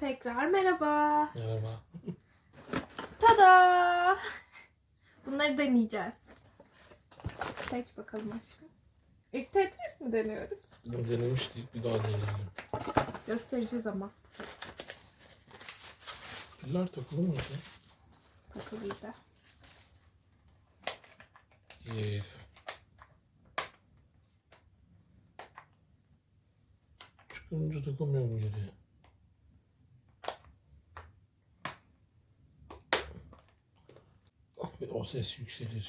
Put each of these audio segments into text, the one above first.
Tekrar merhaba. Merhaba. Tada! Bunları deneyeceğiz. Seç bakalım aşkım. İlk Tetris mi deniyoruz? Bunu denemiştik. Bir daha deneyelim. Göstereceğiz ama. Piller takılı mı? Takılıydı. Yes. Çıkınca takamıyorum geriye. O ses yükselir.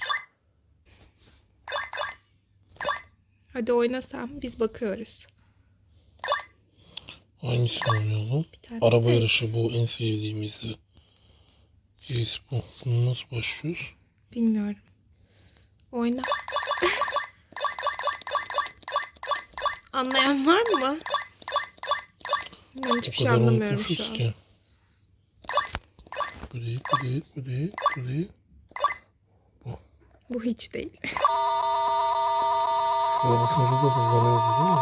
Hadi oynasam biz bakıyoruz. Hangisini oynayalım? Bir tane Araba seç. yarışı bu en sevdiğimizdi. Yes bu. Bunu nasıl başlıyoruz? Bilmiyorum. Oyna. Anlayan var mı? Ben hiçbir şey anlamıyorum şu an. ki. Bu değil, bu değil, bu değil, bu değil. Bu hiç değil. Bakınca da hızlanıyordu değil mi?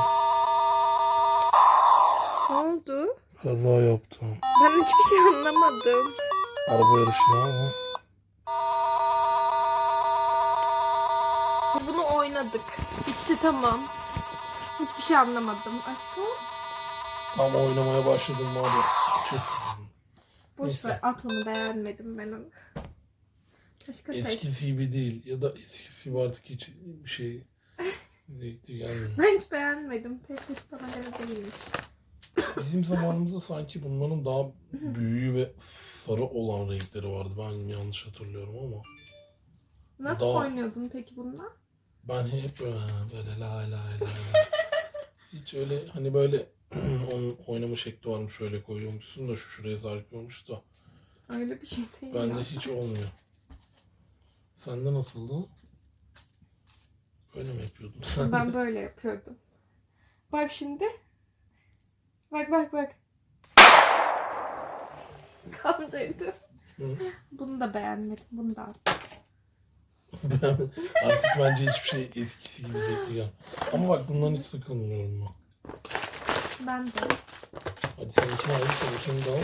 Ne oldu? Kaza yaptım. Ben hiçbir şey anlamadım. Araba yarışına ama. Biz bunu oynadık. Bitti tamam. Hiçbir şey anlamadım. Aşkım Tam oynamaya başladım. Çok boş Neyse. ver at onu beğenmedim ben onu. Başka seç. eskisi gibi değil. Ya da eskisi gibi artık hiç bir şey zevkli gelmiyor. Ben hiç beğenmedim. Tetris bana göre değilmiş. Bizim zamanımızda sanki bunların daha büyüğü ve sarı olan renkleri vardı. Ben yanlış hatırlıyorum ama. Nasıl Daha- oynuyordun peki bununla? Ben hep böyle, böyle la la la. Hiç öyle hani böyle onun oynama şekli varmış şöyle koyuyormuşsun da şu şuraya sarkıyormuş da. Öyle bir şey değil Bende hiç olmuyor. Sende nasıldı? Böyle mi yapıyordun sen? Ben böyle yapıyordum. Bak şimdi. Bak bak bak. Kandırdım. Hı. Bunu da beğenmedim. Bunu da. Ben- Artık bence hiçbir şey eskisi gibi zevkli gel. Ama bak bundan hiç sıkılmıyorum ben. Ben de. Hadi seninkini al, seninkini de al.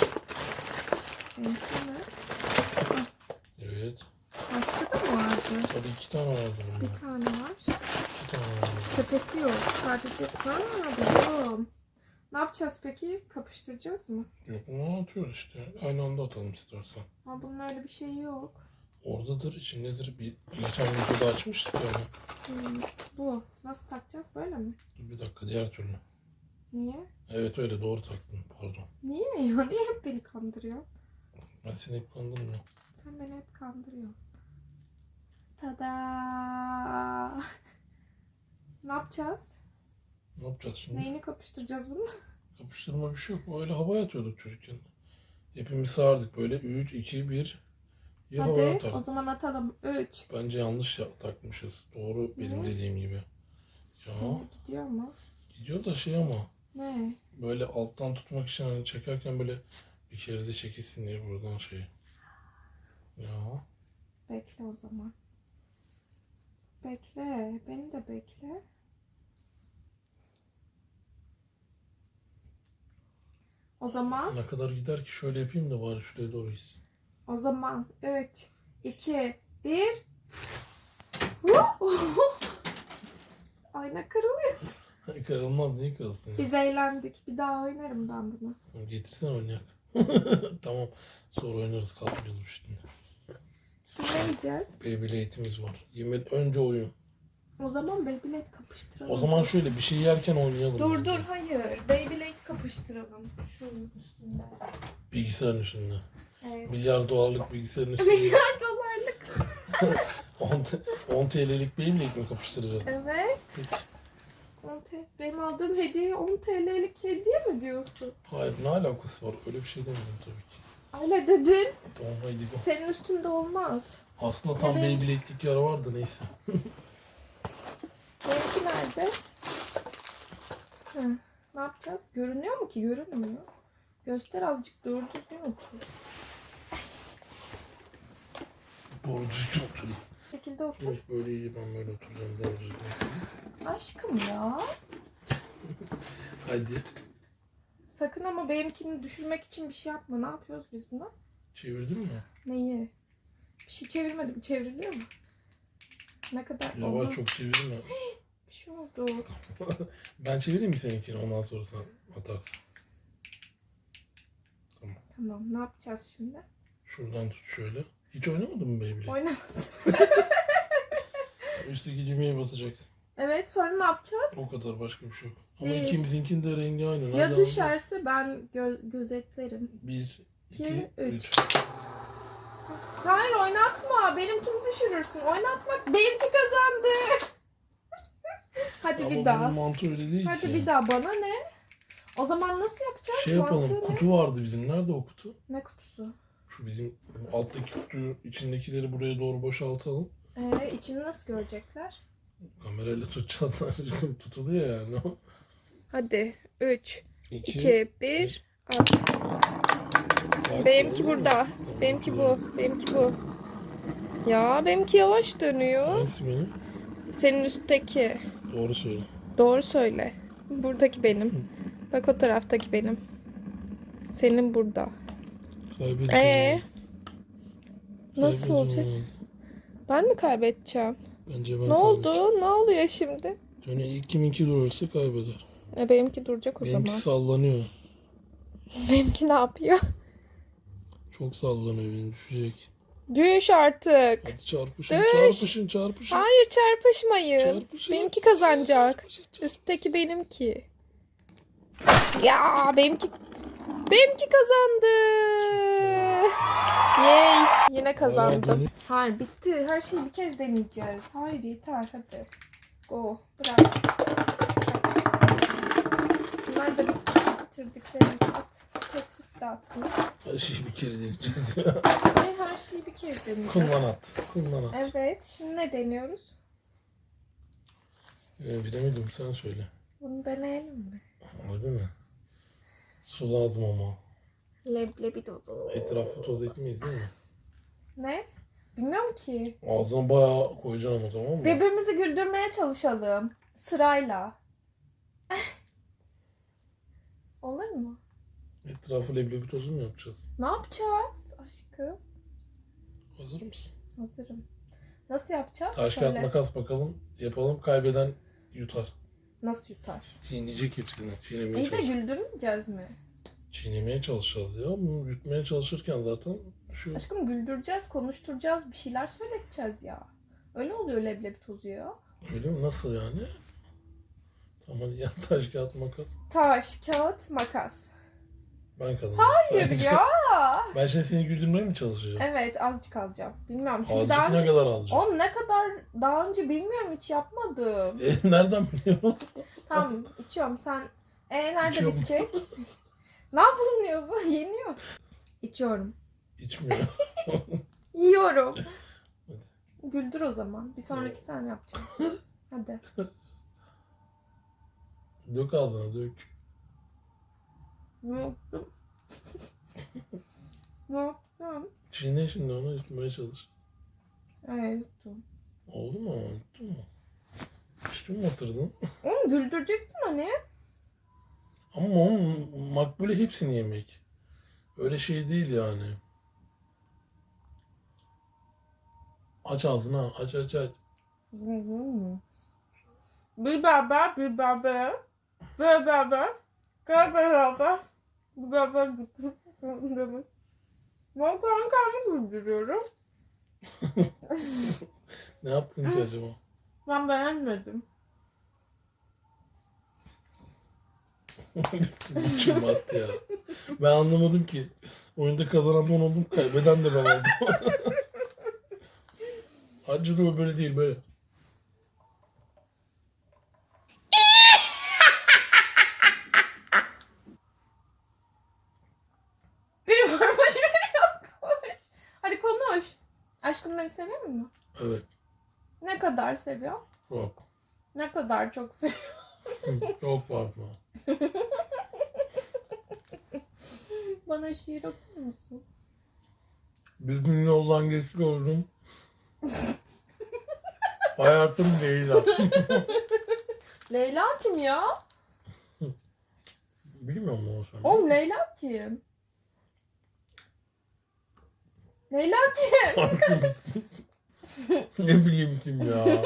Benimki mi? Evet. Başka da mı? Hadi iki tane vardı Bir tane var. İki tane vardı. Tepesi yok. Sadece... Ha biliyorum. Ne yapacağız peki? Kapıştıracağız mı? Yok bunu atıyoruz işte. Aynı anda atalım istersen. Ama bunun öyle bir şeyi yok. Oradadır, içindedir. Bir, geçen videoda açmıştık ya. onu. Hmm, bu. Nasıl takacağız? Böyle mi? Dur bir dakika diğer türlü. Niye? Evet öyle doğru taktın pardon. Niye ya? Niye hep beni kandırıyor? Ben seni hep kandırmıyorum. Sen beni hep kandırıyorsun. Tada! ne yapacağız? Ne yapacağız şimdi? Neyini kapıştıracağız bunu? Kapıştırma bir şey yok. Öyle havaya atıyorduk çocukken. Hepimiz sağırdık böyle 3, 2, 1 diye havaya Hadi atardık. o zaman atalım. 3. Bence yanlış ya- takmışız. Doğru benim Ne? dediğim gibi. Ya Gidiyor mu? gidiyor da şey ama Ne? böyle alttan tutmak için hani çekerken böyle bir kere de çekilsin diye buradan şey. Ya Bekle o zaman. Bekle. Beni de bekle. O zaman ne kadar gider ki şöyle yapayım da bari şuraya doğru gitsin. O zaman 3, 2, 1. Ayna kırılıyor. Kırılmaz niye kırılsın ya? Biz eğlendik. Bir daha oynarım ben bunu. Tamam, Getirsene oynayak. tamam. Sonra oynarız kalkmayalım şimdi. Şimdi ne yiyeceğiz? Beyblade'imiz var. Yemin önce oyun. O zaman Beyblade kapıştıralım. O zaman şöyle bir şey yerken oynayalım. Dur bence. dur hayır. Beyblade kapıştıralım. Şunun üstünde. Bilgisayarın üstünde. Evet. Milyar dolarlık bilgisayarın üstünde. Milyar dolarlık. 10, t- 10 TL'lik Beyblade mi kapıştıracağız? Evet. Peki. 10 T- Benim aldığım hediye 10 TL'lik hediye mi diyorsun? Hayır ne alakası var? Öyle bir şey demedim tabii ki. Öyle dedin. Tamam haydi go. Senin üstünde olmaz. Aslında tam Ya benim- Beyblade'lik yer vardı neyse. Benimki nerede? Hı. Ne yapacağız? Görünüyor mu ki? Görünmüyor. Göster azıcık doğru düzgün otur. Doğru düzgün oturayım. Bu şekilde otur. Yok böyle iyi ben böyle oturacağım doğru düzgün. Aşkım ya. Hadi. Sakın ama benimkini düşürmek için bir şey yapma. Ne yapıyoruz biz buna? Çevirdin mi? Neyi? Bir şey çevirmedim. Çevriliyor mu? Ne kadar Yavaş Oha, çok çevirme. bir şey oldu. ben çevireyim mi seninkini ondan sonra sen atarsın. Tamam ne yapacağız şimdi? Şuradan tut şöyle. Hiç oynamadın mı Beyblade? Oyna. Üstteki düğmeye basacaksın. Evet sonra ne yapacağız? O kadar başka bir şey yok. Ama Bir. ikimizinkinin de rengi aynı. Ya Nereden düşerse ben gö- gözetlerim. Bir, iki, İki, üç. üç. Hayır oynatma. Benimkini düşürürsün. Oynatmak benimki kazandı. Hadi Ama bir daha. bunun mantığı öyle değil Hadi ki. bir daha bana ne? O zaman nasıl yapacağız? Şey yapalım. Mantığı ne? Kutu vardı bizim. Nerede o kutu? Ne kutusu? Şu bizim alttaki kutuyu içindekileri buraya doğru boşaltalım. Ee, içini nasıl görecekler? Kamerayla tutacaklar. Tutuluyor yani o. Hadi 3, İki. 2, 1, at. Bak, Benimki burada. Tamam, Benimki bu. Benimki bu. Ya benimki yavaş dönüyor. Hangisi benim? Senin üstteki. Doğru söyle. Doğru söyle. Buradaki benim. Bak o taraftaki benim. Senin burada. Kaybedeceğim. Ee? Nasıl olacak? Ben mi kaybedeceğim? Bence ben Ne kaybedeceğim. oldu? Ne oluyor şimdi? Yani ilk kiminki durursa kaybeder. E, benimki duracak o Benimki zaman. sallanıyor. Benimki ne yapıyor? Çok sallanıyor benim düşecek. Düş artık. Hadi çarpışın Düş. çarpışın çarpışın. Hayır çarpışmayın. Çarpışın. Benimki kazanacak. Çarpışın, çarpışın. Üstteki benimki. Ya benimki benimki kazandı. Yay. Yine kazandım. Hayır bitti. Her şeyi bir kez deneyeceğiz. Hayır yeter hadi. Go. Bırak. Bunlar da bitirdiklerimizi at. Tetris de at bunu. Her şeyi bir kere deneyeceğiz. Ve her şeyi bir kez deneyeceğiz. Kullan at. Kullan at. Evet. Şimdi ne deniyoruz? Ee, bilemedim sen söyle. Bunu deneyelim mi? Öyle mi? Suladım ama. Leblebi dodu. Etrafı toz etmeyiz değil mi? Ne? Bilmiyorum ki. Ağzına bayağı koyacaksın ama tamam mı? Birbirimizi güldürmeye çalışalım. Sırayla. Olur mu? Etrafı leblebi tozu mu yapacağız? Ne yapacağız aşkım? Hazır mısın? Hazırım. Nasıl yapacağız? Taş Söyle. kağıt makas bakalım. Yapalım. Kaybeden yutar. Nasıl yutar? Çiğneyecek hepsini. Çiğnemeye İyi de çalış. güldürmeyeceğiz mi? Çiğnemeye çalışacağız ya. Bunu yutmaya çalışırken zaten şu Aşkım güldüreceğiz, konuşturacağız, bir şeyler söyleteceğiz ya. Öyle oluyor leblebi tozu ya. öyle mi? Nasıl yani? Tamam hadi yan taş kağıt makas. Taş, kağıt, makas. Ben kazandım. Hayır Sadece- ya. Ben şimdi seni güldürmeye mi çalışacağım? Evet azıcık alacağım. Bilmiyorum. Azıcık daha ne önce... kadar alacağım? Oğlum ne kadar daha önce bilmiyorum hiç yapmadım. E, nereden biliyorsun? Tamam içiyorum sen. E nerede İçiyorum. bitecek? ne yapılıyor bu? Yeniyor. İçiyorum. İçmiyor. Yiyorum. Güldür o zaman. Bir sonraki sen yapacaksın. Hadi. dök ağzına dök. Çiğne şimdi onu yutmaya çalış. Evet yuttum. Oldu mu? Yuttun mu? İçtin mi batırdın? Oğlum güldürecektin hani. Ama onun makbule hepsini yemek. Öyle şey değil yani. Aç ağzını aç aç aç. Bir beraber, bir beraber. Bir beraber. Bir beraber. Bir beraber. Ben kankamı güldürüyorum. Ne yaptın ki acaba? Ben beğenmedim. İçim battı ya. Ben anlamadım ki. Oyunda kazanan ben oldum, kaybeden de ben oldum. Acılı böyle değil böyle. Bir varmış bir yokmuş. Hadi konuş. Aşkım beni seviyor mu? Evet. Ne kadar seviyor? Çok. Ne kadar çok seviyor? Çok fazla. Bana şiir okur musun? Bir gün yoldan geçtik oldum. Hayatım Leyla. Leyla kim ya? Bilmiyor musun sen? Oğlum Leyla kim? Leyla kim? ne bileyim kim ya.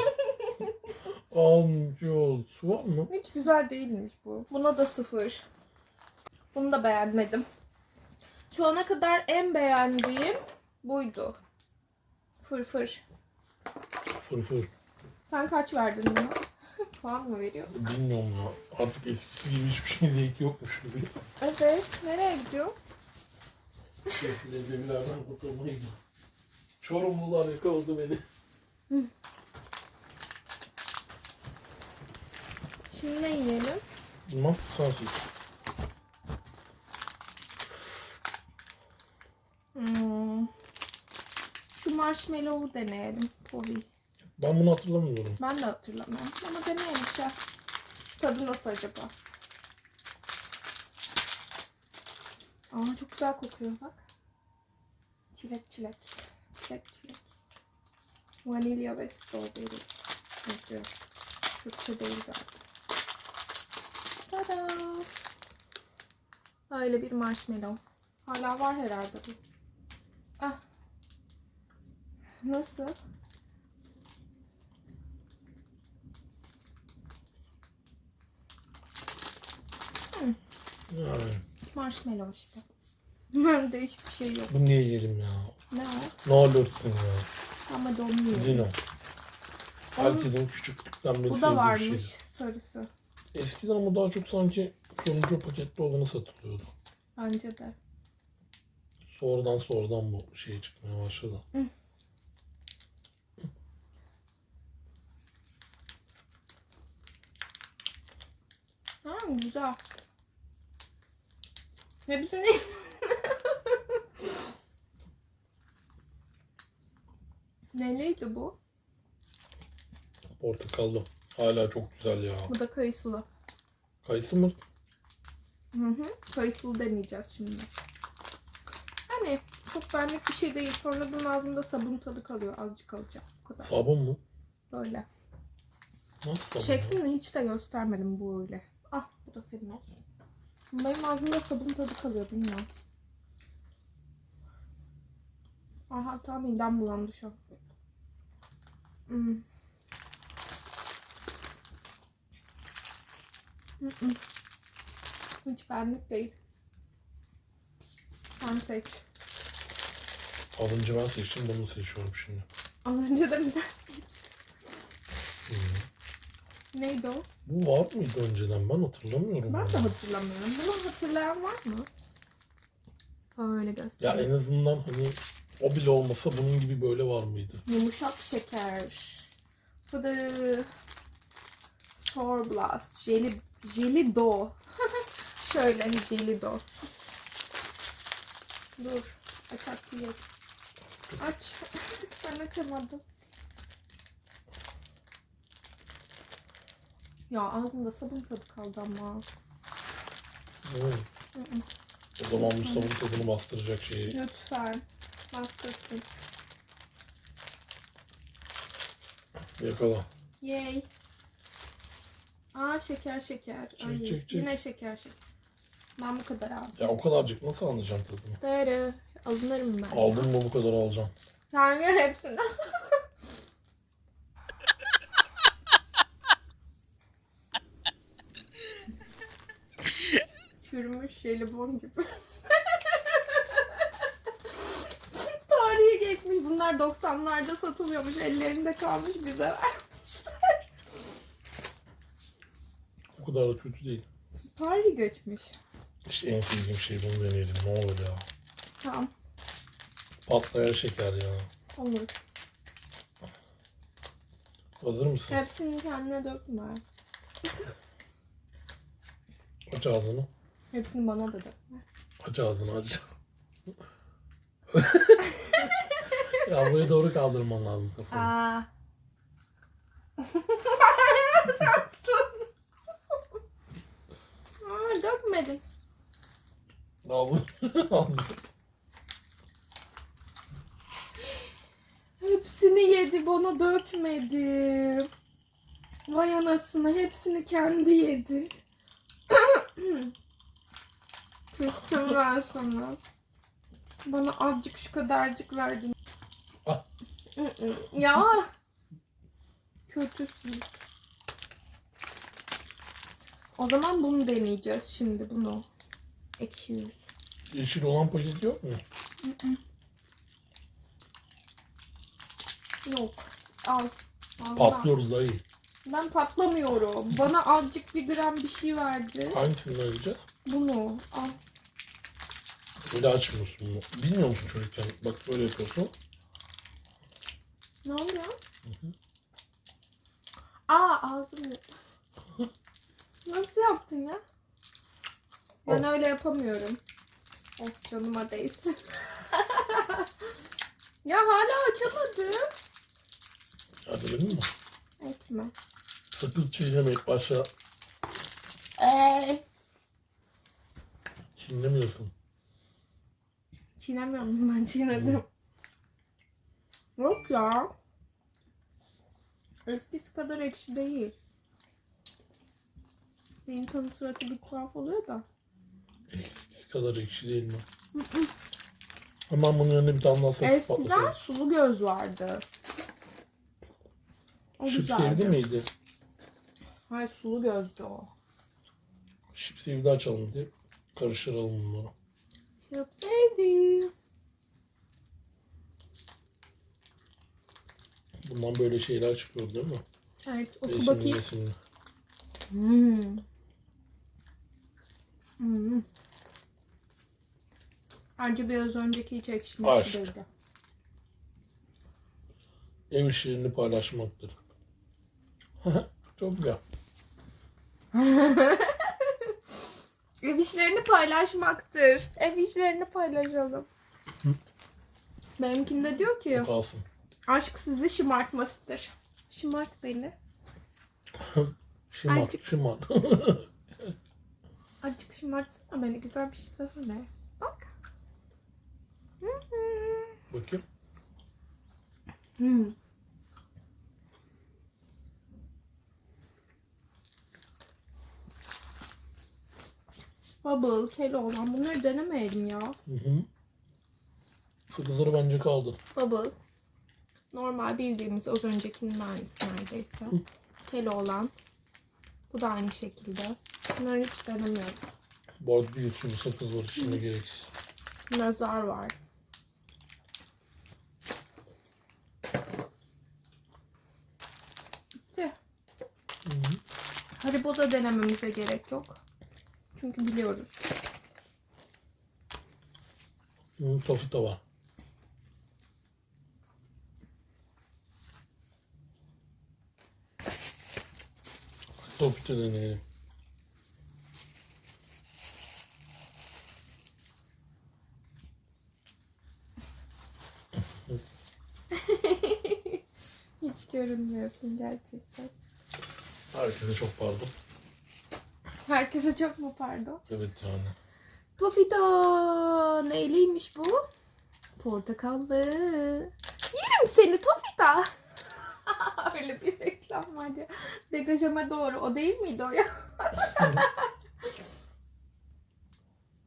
Almış yol. Su var mı? Hiç güzel değilmiş bu. Buna da sıfır. Bunu da beğenmedim. Şu ana kadar en beğendiğim buydu. Fırfır. Fırfır. Sen kaç verdin buna? Puan mı veriyor? Bilmiyorum ya. Artık eskisi gibi hiçbir şey zevki yokmuş gibi. Evet. Nereye gidiyor? Kurtulmaya gidiyor. Çorumlular yakaladı beni. Şimdi ne yiyelim? Bilmem sen seç. Hmm. Şu marshmallow'u deneyelim. Povi. Ben bunu hatırlamıyorum. Ben de hatırlamıyorum. Ama deneyelim ya. Tadı nasıl acaba? Aa çok güzel kokuyor bak. Çilek çilek. Çilek çilek. Vanilya ve strawberry. Yazıyor. Türkçe değil zaten. Tada! Böyle bir marshmallow. Hala var herhalde bu. Ah. Nasıl? Yani Marshmallow işte. Değişik bir şey yok. bu niye yiyelim ya? Ne o? Ne olursun ya. Ama donuyor. Zino. Onun- Herkesin küçüklükten beri Bu sevdiği da bir varmış şeydi. sarısı. Eskiden ama daha çok sanki sonuncu paketli olanı satılıyordu. Bence de. Sonradan sonradan bu şey çıkmaya başladı. Ha güzel. Hepsini Neliydi bu? Portakallı. Hala çok güzel ya. Bu da kayısılı. Kayısı mı? Hı hı. Kayısılı deneyeceğiz şimdi. Hani çok benlik bir şey değil. Sonradan ağzımda sabun tadı kalıyor. Azıcık alacağım. Bu kadar. Sabun mu? Böyle. Nasıl sabun? ya? Şeklini hiç de göstermedim bu öyle. Ah bu da senin olsun. Benim ağzımda sabun tadı kalıyor bilmiyorum. Aha tam midem bulandı şu an. Hmm. Mm-mm. Hiç benlik değil. Sen seç. Az önce ben seçtim bunu seçiyorum şimdi. Az önce de güzel seç. Hı. Neydi o? Bu var mıydı önceden? Ben hatırlamıyorum. Ben de hatırlamıyorum. Bunu hatırlayan var mı? Öyle Ya göster. en azından hani o bile olmasa bunun gibi böyle var mıydı? Yumuşak şeker. Fıdı. Sour Blast. Jeli, Jelido. Şöyle Jelido. Dur. Aç yiyelim. Aç. ben açamadım. Ya ağzımda sabun tadı kaldı ama. Hı. Hı hı. O zaman bu sabun tadını bastıracak şeyi. Lütfen. Bastırsın. Yakala. Yay. Aa şeker şeker. Çek, Ay, çek, çek. Yine şeker şeker. Ben bu kadar aldım. Ya o kadarcık nasıl anlayacağım tadını? Böyle alınırım ben. Aldın mı bu kadar alacağım. Yani hepsini. jelibon gibi. Tarihi geçmiş. Bunlar 90'larda satılıyormuş. Ellerinde kalmış bize vermişler. O kadar da kötü değil. Tarihi geçmiş. İşte en sevdiğim şey bunu deneyelim. Ne olur ya. Tamam. Patlayan şeker ya. Olur. Hazır mısın? Hepsini kendine dökme. Aç ağzını. Hepsini bana da dökme. Aç ağzını aç. ya buraya doğru kaldırman lazım kafanı. Aa. Aa, dökmedin. Aldın. Aldın. Hepsini yedi bana dökmedi. Vay anasını hepsini kendi yedi. Küstüm ben sana. Bana azıcık şu kadarcık verdin. Ah. Ya. Kötüsün. O zaman bunu deneyeceğiz şimdi bunu. Ekşi yüz. Yeşil olan paket yok mu? Yok. Al. Al Patlıyoruz dayı. Ben patlamıyorum. Bana azıcık bir gram bir şey verdi. Hangisini vereceğiz? Bunu al. Böyle açmıyorsun bunu. Bilmiyor musun çocukken? Bak böyle yapıyorsun. Ne oluyor? hı. Aa ağzım Nasıl yaptın ya? Ben Al. öyle yapamıyorum. Oh canıma değsin. ya hala açamadım. Hadi benim mi? Etme. Sakın çiğnemek başa Eee. Çiğnemiyorsun. Çiğnemiyorum ben çiğnedim. Yok ya. Eskisi kadar ekşi değil. Bir insanın suratı bir tuhaf oluyor da. Eskisi kadar ekşi değil mi? Hemen bunun önüne bir daha sakız Eskiden sulu göz vardı. O Şıp güzeldi. sevdi miydi? Hayır sulu gözdü o. Şıp sevdi açalım diye karıştıralım bunları. Çok sevdim. Bundan böyle şeyler çıkıyor değil mi? Evet oku Resimli bakayım. resimli. Hmm. Hmm. Bence biraz önceki hiç ekşi Aşk. Ev işlerini paylaşmaktır. Çok güzel. Ev işlerini paylaşmaktır. Ev işlerini paylaşalım. Hı. Benimkinde diyor ki Bu kalsın. aşk sizi şımartmasıdır. Şımart beni. Şımar, Azıcık. şımar. Azıcık şımartsana beni güzel bir şey söyle. Bak. Hı hı. Bakayım. Hmm. Bubble, Keloğlan bunları denemeyelim ya. Hı hı. Sakızları bence kaldı. Bubble. Normal bildiğimiz az öncekinin aynısı neredeyse. Hı. Keloğlan. Bu da aynı şekilde. Bunları hiç denemiyorum. Bu arada bir sürü sakız var içinde gereksiz. Nazar var. Bitti. Hı hı. Haribo da denememize gerek yok. Çünkü biliyoruz. Hı, Tofu da var. Tofu da deneyelim. Hiç görünmüyorsun gerçekten. Herkese çok pardon. Herkese çok mu pardon? Evet yani. Tofita! Neyliymiş bu? Portakallı. Yerim seni Tofita. Öyle bir reklam var ya. Degajeme doğru. O değil miydi o ya?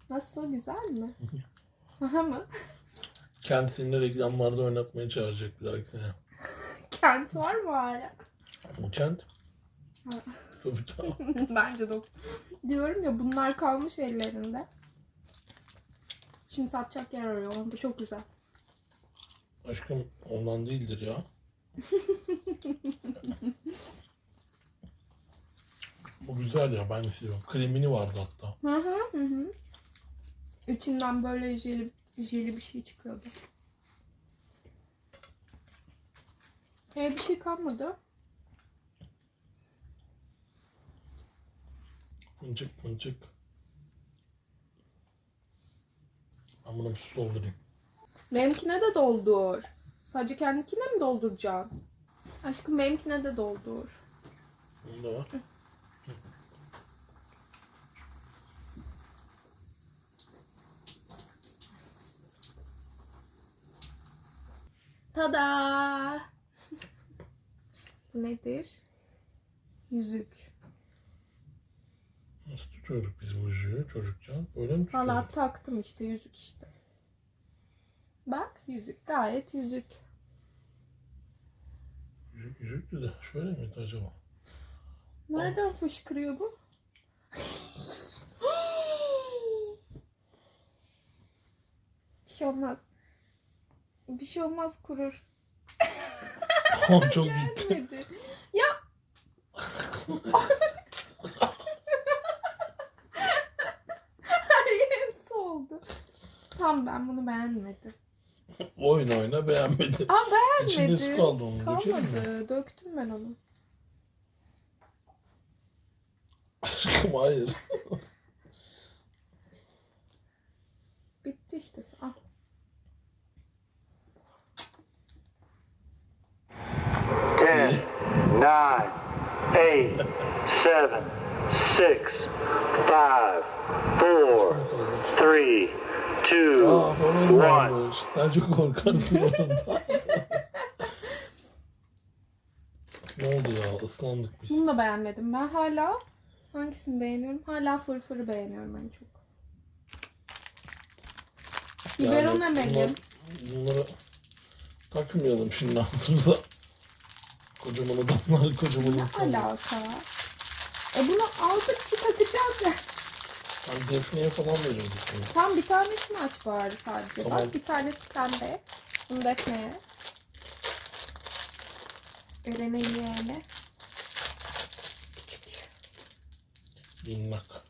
Nasıl? Güzel mi? Aha mı? Kendisini reklamlarda oynatmaya çağıracak bir dahaki sene. Kent var mı hala? Bu kent. Tamam. Bence de. Diyorum ya bunlar kalmış ellerinde. Şimdi satacak yer arıyor. Bu çok güzel. Aşkım ondan değildir ya. Bu güzel ya ben seviyorum. Kremini vardı hatta. Hı hı hı. hı. İçinden böyle jeli, jeli bir şey çıkıyordu. E bir şey kalmadı. Mıncık mıncık. Ben buna bir su doldurayım. Benimkine de doldur. Sadece kendikine mi dolduracaksın? Aşkım benimkine de doldur. Bunda var. Tada! Bu nedir? Yüzük. Nasıl tutuyor? takıyorduk biz bu yüzüğü çocukken. Böyle mi Valla takıyorduk? taktım işte yüzük işte. Bak yüzük gayet yüzük. Yüzük yüzüktü de şöyle miydi acaba? Nereden fışkırıyor bu? Bir şey olmaz. Bir şey olmaz kurur. çok. Gelmedi. Ya. Her yerim soldu. Tam ben bunu beğenmedim. Oyna oyna beğenmedi. Aa beğenmedim. İçinde su kaldı onun. Kalmadı. Döktüm ben onu. Aşkım hayır. Bitti işte su. Ah. Ten, nine, eight, seven, six, five, four, three, two, Aa horoz one. varmış. Ben çok korkarım horozdan. ne oldu ya? Islandık biz. Bunu da beğenmedim. Ben hala hangisini beğeniyorum? Hala fırfırı beğeniyorum en çok. Biberon Yani emelim. bunlar- Bunları takmayalım şimdi ağzımıza. Kocaman adamlar kocaman Ne insanlar. alaka? E bunu aldık ki takacağız. Ben defneye falan veriyorduk bunu. Tam bir tanesini aç bari sadece. Tamam. Bak bir tanesi pembe. Bunu defneye. Eren'e yeğene. Minnak.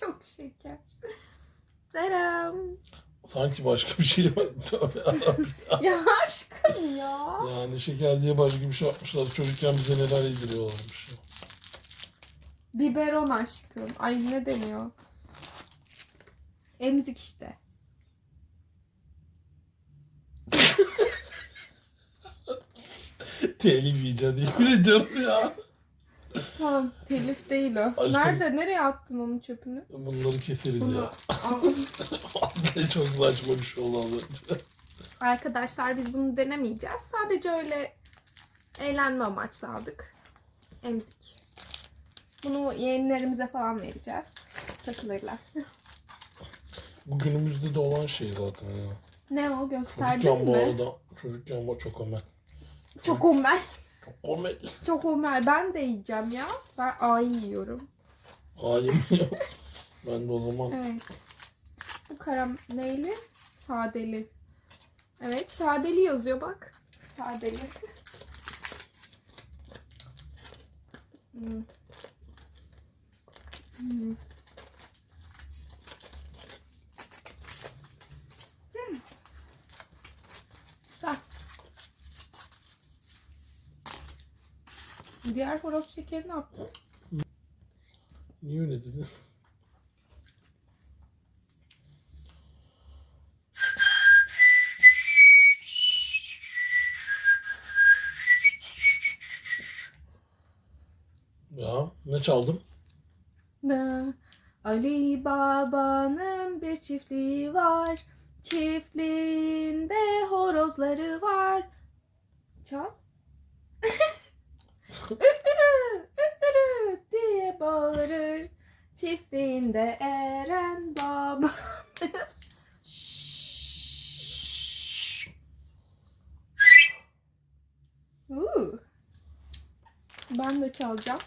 Çok şeker. Selam. Sanki başka bir şey var. Ya aşkım ya. yani şeker diye başka bir şey yapmışlar. Çocukken bize neler yediriyorlarmış. ya. Biberon aşkım. Ay ne deniyor? Emzik işte. Telif yiyeceğim yemin ediyorum ya. Tamam telif değil o. Aşkım. Nerede? Nereye attın onun çöpünü? Bunları keseriz Bunu. ya. Aa. çok saçma bir şey oldu az önce. Arkadaşlar biz bunu denemeyeceğiz. Sadece öyle eğlenme amaçlı aldık. Emzik. Bunu yeğenlerimize falan vereceğiz. Takılırlar. Günümüzde de olan şey zaten ya. Ne o gösterdin Çocukken bu mi? arada. Çocukken bu çok ömer. Çok Ömer. Çok ömer. Çok Ömer. Ben de yiyeceğim ya. Ben ay yiyorum. Halim yok. Ben de o zaman Evet. Bu karam neyli? Sadeli. Evet sadeli yazıyor bak. Sadeli. Hmm. Hmm. Diğer horoz şekeri ne yaptın? niye öyle dedin? Ya ne çaldım? Ali Baba'nın bir çiftliği var. Çiftliğinde horozları var. Çal. Ürü, ürü diye bağırır. Çiftliğinde Eren Baba. Ben de çalacağım.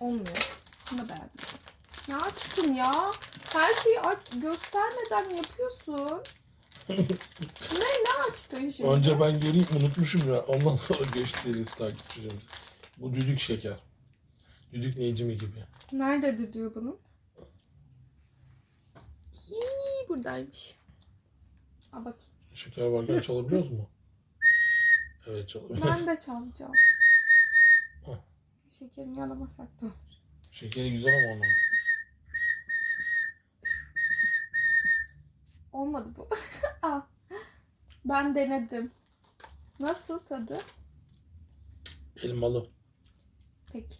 Olmuyor. Bunu da beğendim. Ne açtın ya? Her şeyi aç, göstermeden yapıyorsun. ne ne açtın şimdi? Önce ben göreyim unutmuşum ya. Ondan sonra gösteririz takipçilerimiz. Bu düdük şeker. Düdük Necmi gibi. Nerede düdüğü bunun? Hii, buradaymış. Al bakayım. Şeker varken çalabiliyoruz mu? Evet çalabiliyoruz. Ben de çalacağım. Hah. Şekerini yalamasak da olur. Şekeri güzel ama onun. Olmadı bu. Al. Ben denedim. Nasıl tadı? Elmalı. Peki.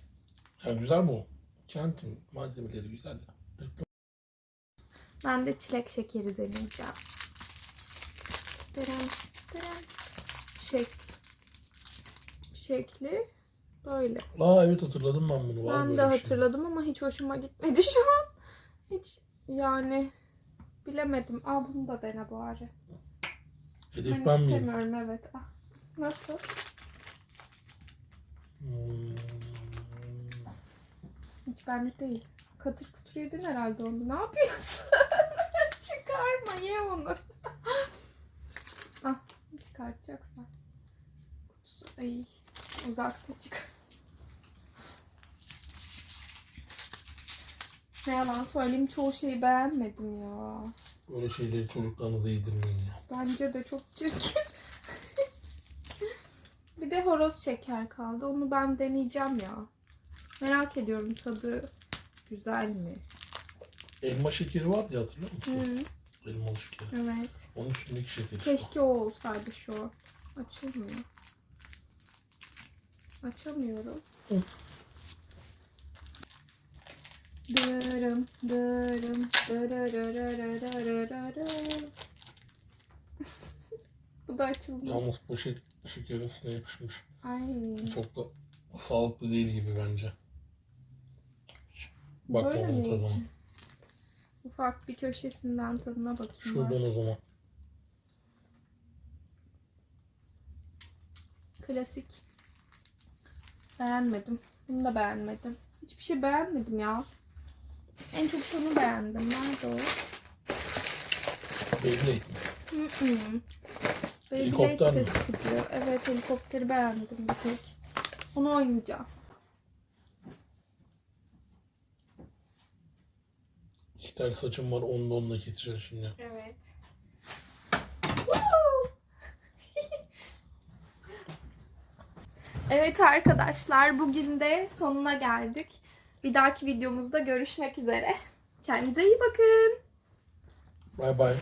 Ya güzel bu. Kentin malzemeleri güzel. Ben de çilek şekeri deneyeceğim. Deren, deren. Şek, şekli böyle. Aa evet hatırladım ben bunu. Var Ben de şey. hatırladım ama hiç hoşuma gitmedi şu an. Hiç yani bilemedim. Al bunu da dene bari. Hedef Ben ben miyim? istemiyorum evet. Ah, Nasıl? Hmm. Hiç benlik değil. Katır kutur yedin herhalde onu. Ne yapıyorsun? Çıkarma ye onu. ah çıkartacaksan. Kutusu ay uzakta çıkar. Ne yalan söyleyeyim çoğu şeyi beğenmedim ya. Böyle şeyleri çocuklarınıza yedirmeyin ya. Bence de çok çirkin. bir de horoz şeker kaldı. Onu ben deneyeceğim ya. Merak ediyorum tadı güzel mi? Elma şekeri vardı ya hatırlıyor musun? Hı, Elmalı şekeri. evet. Onun üstündeki şeker. Keşke o olsaydı şu. Açılmıyor. Açamıyorum. Hı. Dırım dırım Bu da açıldı. Yalnız bu şey şekeri de yapışmış. Ay. Çok da sağlıklı değil gibi bence. Bak Böyle mi tadına. Ufak bir köşesinden tadına bakayım. Şuradan o zaman. Klasik. Beğenmedim. Bunu da beğenmedim. Hiçbir şey beğenmedim ya. En çok şunu beğendim. Nerede o? Beyblade. Hı-hı. Helikopter Beyblade de mi? Evet helikopteri beğendim bir tek. Onu oynayacağım. İki tane saçım var onu da onunla keseceğiz şimdi. Evet. evet arkadaşlar bugün de sonuna geldik. Bir dahaki videomuzda görüşmek üzere. Kendinize iyi bakın. Bay bay.